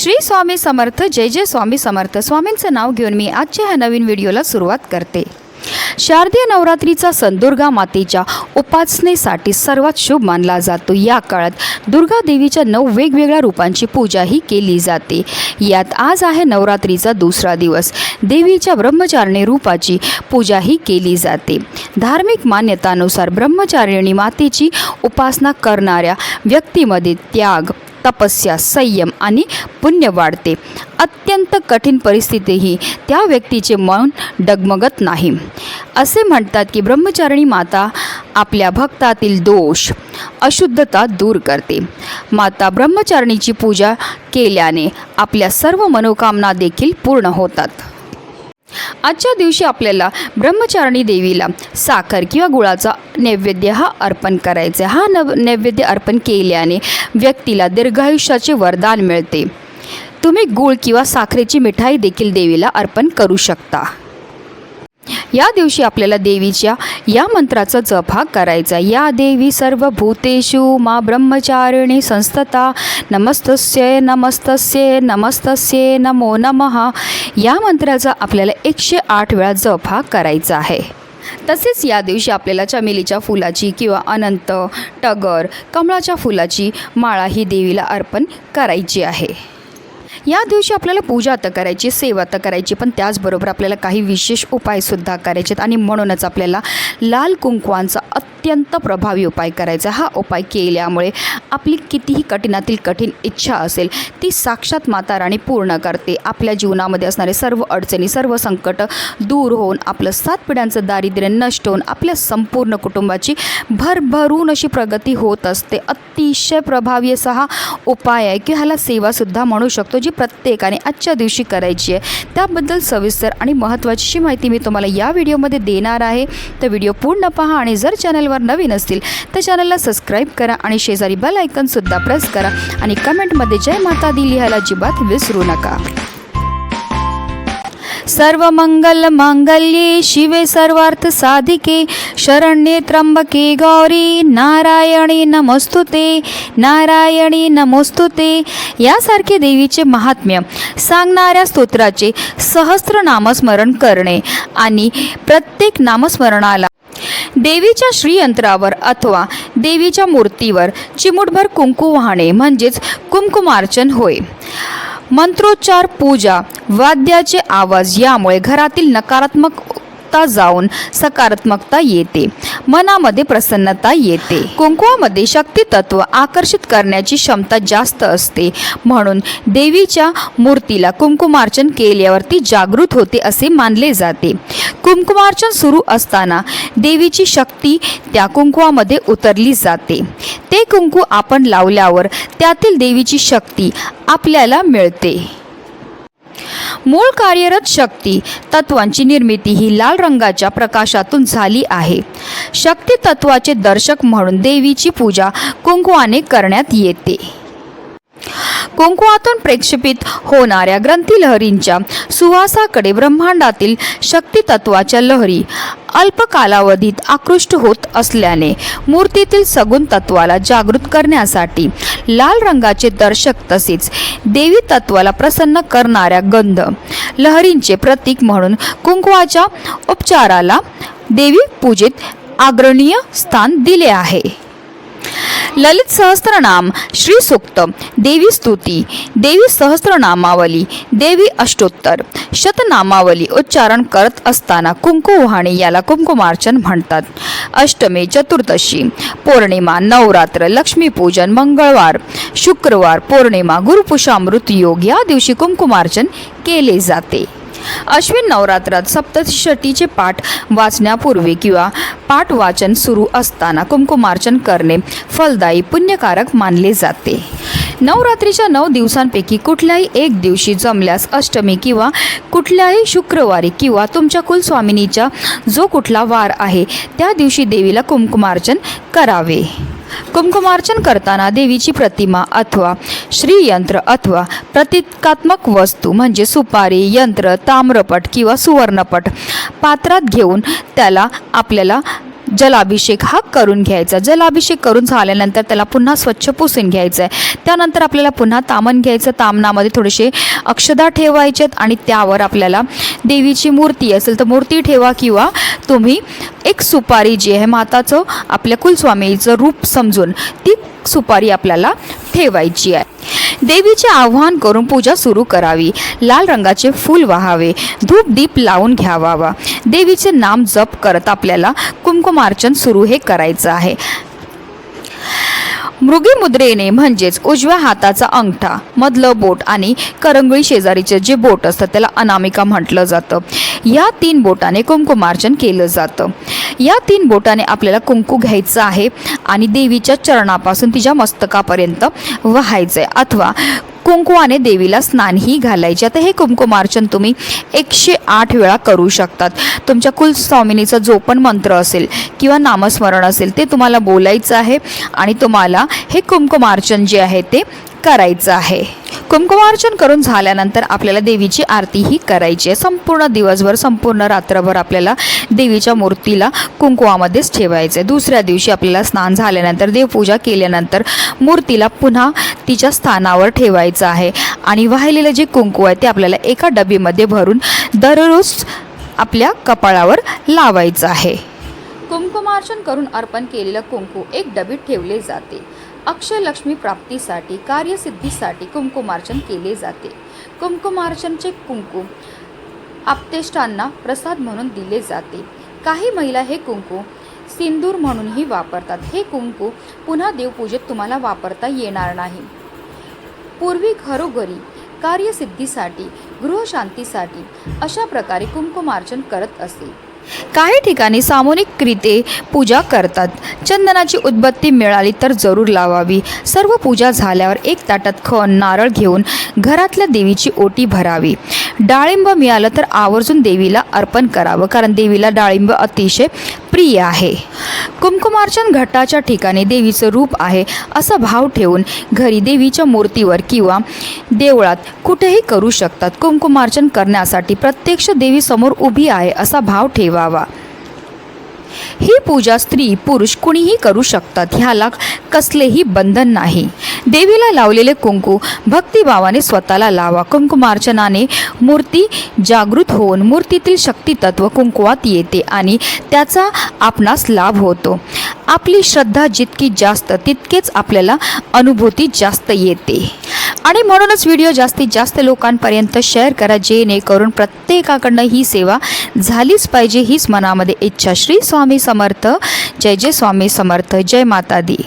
श्री स्वामी समर्थ जय जय स्वामी समर्थ. स्वामींचं नाव घेऊन मी आजच्या ह्या नवीन व्हिडिओला सुरुवात करते. शारदीय नवरात्रीचा सण दुर्गा मातेच्या उपासनेसाठी सर्वात शुभ मानला जातो. या काळात दुर्गा देवीच्या नऊ वेगवेगळ्या रूपांची पूजाही केली जाते. यात आज आहे नवरात्रीचा दुसरा दिवस. देवीच्या ब्रह्मचारिणी रूपाची पूजाही केली जाते. धार्मिक मान्यतानुसार ब्रह्मचारिणी मातेची उपासना करणाऱ्या व्यक्तीमध्ये त्याग तपस्या संयम आणि पुण्य वाढते. अत्यंत कठीण परिस्थितीही त्या व्यक्तीचे मन डगमगत नाही. असे म्हणतात की ब्रह्मचारिणी माता आपल्या भक्तातील दोष अशुद्धता दूर करते. माता ब्रह्मचारिणीची पूजा केल्याने आपल्या सर्व मनोकामना देखील पूर्ण होतात. आजच्या दिवशी आपल्याला ब्रह्मचारिणी देवीला साखर किंवा गुळाचा नैवेद्य हा अर्पण करायचा हा नव नैवेद्य अर्पण केल्याने व्यक्तीला दीर्घायुष्याचे वरदान मिळते. तुम्ही गुळ किंवा साखरेची मिठाई देखील देवीला अर्पण करू शकता. या दिवशी आपल्याला देवीच्या या मंत्राचा जप हा करायचा या देवी सर्व भूतेषु मा ब्रह्मचारिणी संस्थता नमस्तस्य नमस्तस्य नमस्तस्ये नमो नमः. या मंत्राचा आपल्याला एकशे आठ वेळा जप हा करायचा आहे. तसेच या दिवशी आपल्याला चमेलीच्या फुलाची किंवा अनंत टगर कमळाच्या फुलाची माळा ही देवीला अर्पण करायची आहे. या दिवशी आपल्याला पूजा तर करायची सेवा तर करायची पण त्याचबरोबर आपल्याला काही विशेष उपायसुद्धा करायचे आहेत आणि म्हणूनच आपल्याला लाल कुंकवांचा अत्यंत प्रभावी उपाय करायचा. हा उपाय केल्यामुळे आपली कितीही कठीणातील कठीण इच्छा असेल ती साक्षात माता राणी पूर्ण करते. आपल्या जीवनामध्ये असणारे सर्व अडचणी सर्व संकट दूर होऊन आपलं सात पिढ्यांचं दारिद्र्य नष्ट होऊन आपल्या संपूर्ण कुटुंबाची भरभरून अशी प्रगती होत असते. अतिशय प्रभावी असा हा उपाय आहे की ह्याला सेवासुद्धा म्हणू शकतो जी प्रत्येकाने आजच्या दिवशी करायची आहे त्याबद्दल सविस्तर आणि महत्त्वाची माहिती मी तुम्हाला या व्हिडिओमध्ये देणार आहे. तर व्हिडिओ पूर्ण पहा आणि जर चॅनलवर नवीन असतील तर चॅनलला सबस्क्राईब करा आणि शेजारी बेल आयकनसुद्धा प्रेस करा आणि कमेंटमध्ये जय माता दी लिहायला अजिबात विसरू नका. सर्व मंगल मांगल्ये शिवे सर्वार्थ साधिके शरण्ये त्र्यंबके गौरी नारायणी नमस्तुते नारायणी नमोस्तुते. यासारखे देवीचे महात्म्य सांगणाऱ्या स्तोत्राचे सहस्र नामस्मरण करणे आणि प्रत्येक नामस्मरणाला देवीच्या श्रीयंत्रावर अथवा देवीच्या मूर्तीवर चिमुटभर कुंकू वाहणे म्हणजेच कुंकुमार्चन होय. मंत्रोच्चार पूजा वाद्याचे आवाज यामुळे घरातील नकारात्मकता जाऊन सकारात्मकता येते. मनामध्ये प्रसन्नता येते. कुंकुवामध्ये शक्ती तत्व आकर्षित करण्याची क्षमता जास्त असते. म्हणून देवीच्या मूर्तीला कुंकुमार्चन केल्यावर ती जागृत होते असे मानले जाते. कुंकुमार्चन सुरू असताना देवीची शक्ती त्या कुंकुवामध्ये उतरली जाते. ते कुंकू आपण लावल्यावर त्यातील देवीची शक्ती आपल्याला मिळते. मूळ कार्यरत शक्ती तत्वांची निर्मिती ही लाल रंगाच्या प्रकाशातून झाली आहे. शक्ती तत्वाचे दर्शक म्हणून देवीची पूजा कुंकुवाने करण्यात येते. कुंकुवातून प्रेक्षेपित होणाऱ्या ग्रंथी लहरींच्या सुवासाकडे ब्रह्मांडातील शक्ती तत्वाच्या लहरी अल्प कालावधीत आकृष्ट होत असल्याने मूर्तीतील सगुण तत्वाला जागृत करण्यासाठी लाल रंगाचे दर्शक तसेच देवी तत्वाला प्रसन्न करणाऱ्या गंध लहरींचे प्रतीक म्हणून कुंकवाच्या उपचाराला देवी पूजेत आग्रणीय स्थान दिले आहे. ललित सहस्त्रनाम श्री सूक्त देवी स्तुती देवी सहस्त्रनामावली देवी अष्टोत्तर शतनामावली उच्चारण करत असताना कुंकू वाहणे याला कुंकुमार्चन म्हणतात. अष्टमी चतुर्दशी पौर्णिमा नवरात्र लक्ष्मीपूजन मंगळवार शुक्रवार पौर्णिमा गुरुपुषामृत योग या दिवशी कुंकुमार्चन केले जाते. अश्विन नवरात्रात सप्तशतीचे पाठ वाचण्यापूर्वी किंवा पाठ वाचन सुरू असताना कुंकुमार्चन करणे फलदायी पुण्यकारक मानले जाते. नवरात्रीच्या नऊ दिवसांपैकी कुठल्याही एक दिवशी जमल्यास अष्टमी किंवा कुठल्याही शुक्रवारी किंवा तुमच्या कुलस्वामिनीचा जो कुठला वार आहे त्या दिवशी देवीला कुंकुमार्चन करावे. कुंकुमार्चन करताना देवीची प्रतिमा अथवा श्रीयंत्र अथवा प्रतिकात्मक वस्तू म्हणजे सुपारी यंत्र ताम्रपट किंवा सुवर्णपट पात्रात घेऊन त्याला आपल्याला जलाभिषेक हा करून घ्यायचा. जलाभिषेक करून झाल्यानंतर त्याला पुन्हा स्वच्छ पुसून घ्यायचं आहे त्यानंतर आपल्याला पुन्हा तामण घ्यायचं. तामणामध्ये थोडेसे अक्षदा ठेवायचेत आणि त्यावर आपल्याला देवीची मूर्ती असेल तर मूर्ती ठेवा किंवा तुम्ही एक सुपारी जी आहे माताचं आपल्या कुलस्वामीचं रूप समजून ती सुपारी आपल्याला ठेवायची आहे. देवीचे आव्हान करून पूजा सुरू करावी. लाल रंगाचे फूल वाहावे. धूप दीप लावून घ्यावावा. देवीचे नाम जप करत आपल्याला कुंकुमार्चन सुरू हे करायचं आहे. मृगी मुद्रेने म्हणजेच उजव्या हाताचा अंगठा मधलं बोट आणि करंगळी शेजारीचे जे बोट असतं त्याला अनामिका म्हटलं जातं. या तीन बोटाने कुंकुमार्चन केलं जातं. या तीन बोटाने आपल्याला कुंकू घ्यायचं आहे आणि देवीच्या चरणापासून तिच्या मस्तकापर्यंत व्हायचं आहे अथवा कुंकुवाने देवीला स्नानही घालायचे. आता हे कुंकुमार्चन तुम्ही एकशे आठ वेळा करू शकतात. तुमच्या कुलस्वामिनीचा जो पण मंत्र असेल किंवा नामस्मरण असेल ते तुम्हाला बोलायचं आहे आणि तुम्हाला हे कुंकुमार्चन जे आहे ते करायचं आहे. कुंकुमार्चन करून झाल्यानंतर आपल्याला देवीची आरतीही करायची आहे. संपूर्ण दिवसभर संपूर्ण रात्रभर आपल्याला देवीच्या मूर्तीला कुंकुवामध्येच ठेवायचं आहे. दुसऱ्या दिवशी आपल्याला स्नान झाल्यानंतर देवपूजा केल्यानंतर मूर्तीला पुन्हा तिच्या स्थानावर ठेवायचं आहे. आणि वाहिलेलं जे कुंकू आहे ते आपल्याला एका डबीमध्ये भरून दररोज आपल्या कपाळावर लावायचं आहे. कुंकुमार्चन करून अर्पण केलेलं कुंकू एक डबीत ठेवले जाते. अक्षयलक्ष्मी प्राप्तीसाठी कार्यसिद्धीसाठी कुंकुमार्चन केले जाते. कुंकुमार्चनचे कुंकू आपतेष्टांना प्रसाद म्हणून दिले जाते. काही महिला हे कुंकू सिंदूर म्हणूनही वापरतात. हे कुंकू पुन्हा देवपूजेत तुम्हाला वापरता येणार नाही. पूर्वी घरोघरी कार्यसिद्धीसाठी गृहशांतीसाठी अशा प्रकारे कुंकुमार्चन करत असे. काही ठिकाणी सामूहिकरीते पूजा करतात. चंदनाची उदबत्ती मिळाली तर जरूर लावावी. सर्व पूजा झाल्यावर एक ताटात खण नारळ घेऊन घरातल्या देवीची ओटी भरावी. डाळिंब मिळालं तर आवर्जून देवीला अर्पण करावं कारण देवीला डाळिंब अतिशय प्रिय आहे. कुंकुमार्चन घटाच्या ठिकाणी देवीचं रूप आहे असा भाव ठेवून घरी देवीच्या मूर्तीवर किंवा देवळात कुठेही करू शकतात. कुंकुमार्चन करण्यासाठी प्रत्यक्ष देवीसमोर उभी आहे असा भाव ठेवावा. ही पूजा स्त्री पुरुष कुणीही करू शकतात. ह्याला कसलेही बंधन नाही. देवीला लावलेले कुंकू भक्तिभावाने स्वतःला लावा. कुंकुमार्चनाने मूर्ती जागृत होऊन मूर्तीतील शक्तितत्व कुंकुवात येते आणि त्याचा आपणास लाभ होतो. आपली श्रद्धा जितकी जास्त तितकेच आपल्याला अनुभूती जास्त येते. आणि म्हणूनच व्हिडिओ जास्तीत जास्त लोकांपर्यंत शेअर करा जेणेकरून प्रत्येकाकडनं ही सेवा झालीच पाहिजे हीच मनामध्ये इच्छा. श्री स्वामी समर्थ. जय जय स्वामी समर्थ. जय माता दी.